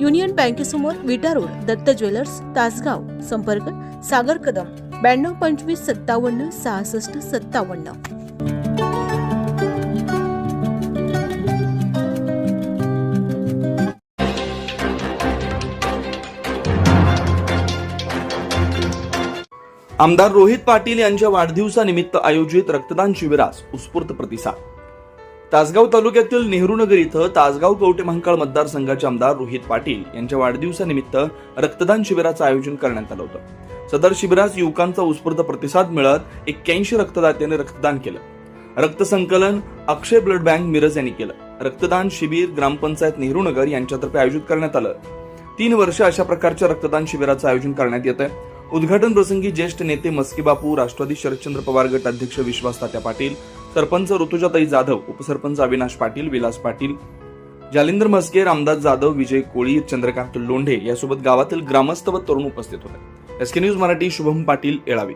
Union बँकेसमोर Vita road Datta jewellers Tasgaon संपर्क सागर कदम ब्याण्णव पंचवीस सत्तावन्न सहासष्ट सत्तावन्न. आमदार रोहित पाटील यांच्या वाढदिवसानिमित्त आयोजित रक्तदान शिबिरास उत्स्फूर्त प्रतिसाद. तासगाव तालुक्यातील नेहरू नगर इथं तासगाव कवटे महांकाळ मतदारसंघाचे आमदार रोहित पाटील यांच्या वाढदिवसानिमित्त रक्तदान शिबिराचं आयोजन करण्यात आलं होतं. सदर शिबिरास युवकांचा उत्स्फूर्त प्रतिसाद मिळत एक्क्याऐंशी रक्तदात्याने रक्तदान केलं. रक्तसंकलन अक्षय ब्लड बँक मिरज यांनी केलं. रक्तदान शिबिर ग्रामपंचायत नेहरू नगर यांच्यातर्फे आयोजित करण्यात आलं. तीन वर्ष अशा प्रकारच्या रक्तदान शिबिराचं आयोजन करण्यात येत आहे उद्घाटन प्रसंगी ज्येष्ठ नेते मस्कीबापू राष्ट्रवादी शरदचंद्र पवार गट अध्यक्ष विश्वास तात्या पाटील सरपंच ऋतुजाताई जाधव उपसरपंच अविनाश पाटील विलास पाटील जालिंदर म्हस्के रामदास जाधव विजय कोळी चंद्रकांत लोंढे यासोबत गावातील ग्रामस्थ व तरुण उपस्थित होते. SK news Marathi Shubham Patil Yelavi.